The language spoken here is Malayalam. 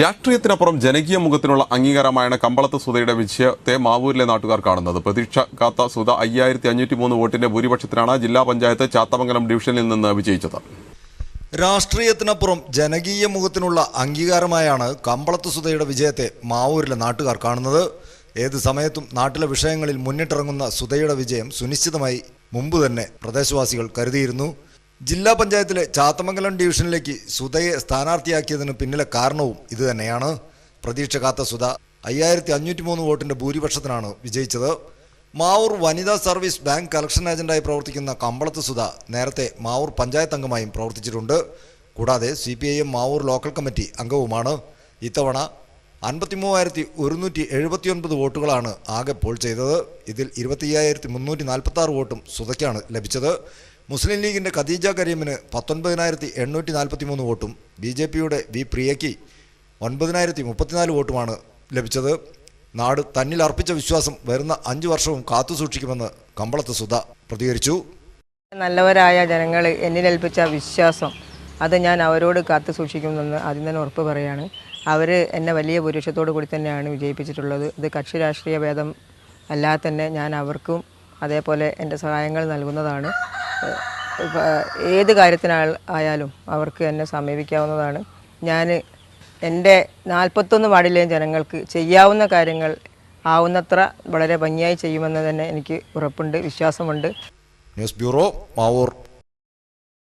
രാഷ്ട്രീയത്തിനപ്പുറം ജനകീയ മുഖത്തിനുള്ള അംഗീകാരമായാണ് കമ്പളത്ത് സുധയുടെ വിജയത്തെ മാവൂരിലെ നാട്ടുകാർ കാണുന്നത്. പ്രതീക്ഷ കാത്ത സുധ അയ്യായിരത്തി അഞ്ഞൂറ്റി മൂന്ന് വോട്ടിന്റെ ഭൂരിപക്ഷത്തിനാണ് ജില്ലാ പഞ്ചായത്ത് ചാത്തമംഗലം ഡിവിഷനിൽ നിന്ന് വിജയിച്ചത്. രാഷ്ട്രീയത്തിനപ്പുറം ജനകീയ മുഖത്തിനുള്ള അംഗീകാരമായാണ് കമ്പളത്ത് സുധയുടെ വിജയത്തെ മാവൂരിലെ നാട്ടുകാർ കാണുന്നത്. ഏത് സമയത്തും നാട്ടിലെ വിഷയങ്ങളിൽ മുന്നിട്ടിറങ്ങുന്ന സുധയുടെ വിജയം സുനിശ്ചിതമായി മുമ്പ് തന്നെ പ്രദേശവാസികൾ കരുതിയിരുന്നു. ജില്ലാ പഞ്ചായത്തിലെ ചാത്തമംഗലം ഡിവിഷനിലേക്ക് സുധയെ സ്ഥാനാർത്ഥിയാക്കിയതിന് പിന്നിലെ കാരണവും ഇതുതന്നെയാണ് പ്രതീക്ഷ കാത്ത സുധ അയ്യായിരത്തി അഞ്ഞൂറ്റി മൂന്ന് വോട്ടിന്റെ ഭൂരിപക്ഷത്തിനാണ് വിജയിച്ചത്. മാവൂർ വനിതാ സർവീസ് ബാങ്ക് കളക്ഷൻ ഏജന്റായി പ്രവർത്തിക്കുന്ന കമ്പളത്ത് സുധ നേരത്തെ മാവൂർ പഞ്ചായത്ത് അംഗമായും പ്രവർത്തിച്ചിട്ടുണ്ട്. കൂടാതെ C P I M Mavoor local committee അംഗവുമാണ്. ഇത്തവണ അൻപത്തി മൂവായിരത്തി ഒരുന്നൂറ്റി എഴുപത്തിയൊൻപത് വോട്ടുകളാണ് ആകെ പോൾ ചെയ്തത്. ഇതിൽ ഇരുപത്തി അയ്യായിരത്തി മുന്നൂറ്റി നാൽപ്പത്തി ആറ് വോട്ടും സുധയ്ക്കാണ് ലഭിച്ചത്. മുസ്ലിം ലീഗിന്റെ ഖദീജ കരീമിന് പത്തൊൻപതിനായിരത്തി എണ്ണൂറ്റി നാൽപ്പത്തി മൂന്ന് വോട്ടും ബി ജെ പിയുടെ വി പ്രിയയ്ക്ക് ഒൻപതിനായിരത്തി മുപ്പത്തിനാല് വോട്ടുമാണ് ലഭിച്ചത്. നാട് തന്നിൽ അർപ്പിച്ച വിശ്വാസം വരുന്ന അഞ്ചു വർഷവും കാത്തുസൂക്ഷിക്കുമെന്ന് കമ്പളത്ത് സുധ പ്രതികരിച്ചു. നല്ലവരായ ജനങ്ങൾ എന്നിലേൽപ്പിച്ച വിശ്വാസം അത് ഞാൻ അവരോട് കാത്തു സൂക്ഷിക്കുമെന്ന് ആദ്യം തന്നെ ഉറപ്പ് പറയാണ് അവർ എന്നെ വലിയ ഭൂരിപക്ഷത്തോടു കൂടി തന്നെയാണ് വിജയിപ്പിച്ചിട്ടുള്ളത്. ഇത് കക്ഷി രാഷ്ട്രീയ ഭേദം അല്ലാതെ തന്നെ ഞാൻ അവർക്കും അതേപോലെ എന്റെ സഹായങ്ങൾ നൽകുന്നതാണ്. ഏത് കാര്യത്തിനാ ആയാലും അവർക്ക് എന്നെ സമീപിക്കാവുന്നതാണ്. ഞാൻ എന്റെ നാൽപ്പത്തൊന്ന് വാർഡിലെയും ജനങ്ങൾക്ക് ചെയ്യാവുന്ന കാര്യങ്ങൾ ആവുന്നത്ര വളരെ ഭംഗിയായി ചെയ്യുമെന്ന് തന്നെ എനിക്ക് ഉറപ്പുണ്ട് വിശ്വാസമുണ്ട്. News bureau Mavoor.